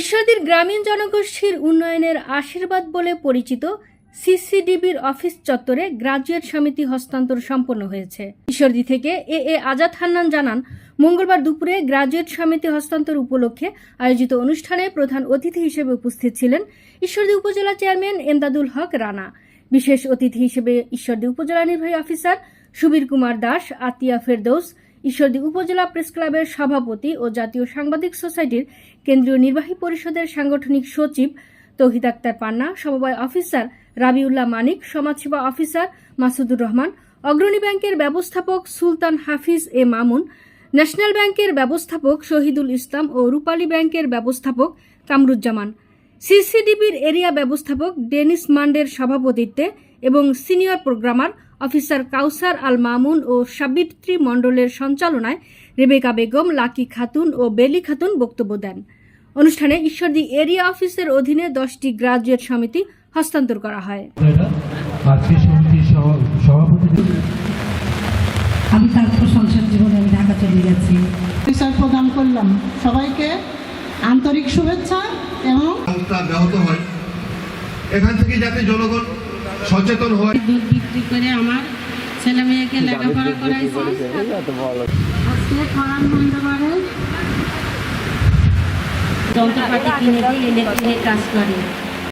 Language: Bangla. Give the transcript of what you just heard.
ঈশ্বরদীর গ্রামীণ জনগোষ্ঠীর উন্নয়নের আশীর্বাদ বলে পরিচিত সিসিডিবির অফিস চত্বরে গ্রাজুয়েট সমিতি হস্তান্তর সম্পন্ন হয়েছে। ঈশ্বরদী থেকে এ এ আজাদ হান্নান জানান, মঙ্গলবার দুপুরে গ্রাজুয়েট সমিতি হস্তান্তর উপলক্ষে আয়োজিত অনুষ্ঠানে প্রধান অতিথি হিসেবে উপস্থিত ছিলেন ঈশ্বরদী উপজেলা চেয়ারম্যান এমদাদুল হক রানা। বিশেষ অতিথি হিসেবে ঈশ্বরদী উপজেলা নির্বাহী অফিসার সুবীর কুমার দাস, আতিয়া ফেরদৌস ঈশ্বরদী উপজেলা প্রেস ক্লাবের সভাপতি ও জাতীয় সাংবাদিক সোসাইটির কেন্দ্রীয় নির্বাহী পরিষদের সাংগঠনিক সচিব তৌহিদ আক্তার পান্না, সমবায় অফিসার রাবিউল্লাহ মানিক, সমাজসেবা অফিসার মাসুদুর রহমান, অগ্রণী ব্যাংকের ব্যবস্থাপক সুলতান হাফিজ এ মামুন, ন্যাশনাল ব্যাংকের ব্যবস্থাপক শহীদুল ইসলাম ও রূপালী ব্যাংকের ব্যবস্থাপক কামরুজ্জামান, সিসিডিবির এরিয়া ব্যবস্থাপক ডেনিস মান্ডের সভাপতিত্বে এবং senior programmer officer Kawsar Al Mamun ও সাবিত্রী মণ্ডলের সঞ্চালনায় রেবেকা বেগম লাকি খাতুন ও বেলি খাতুন বক্তব্য দেন। অনুষ্ঠানে ঈশ্বরদী এরিয়া অফিসের অধীনে দশটি গ্রাজুয়েট সমিতি হস্তান্তর করা হয়। আমি তারপর সংসার জীবনে আমি ঢাকা চলে গেছি। বিচার প্রদান করলাম। সবাইকে আন্তরিক শুভেচ্ছা এবং সংস্থা ব্যাহত হয়। এখান থেকে যাতে জনগণ সচেতন হয় দুধ বিক্রি করে আমার ছেলে মেয়েকে লেখাপড়া করাইছি। আজকে খরান মন্ডবারে যন্ত্রপাতি কিনে দিয়ে ইলেকট্রিকের কাজ করে।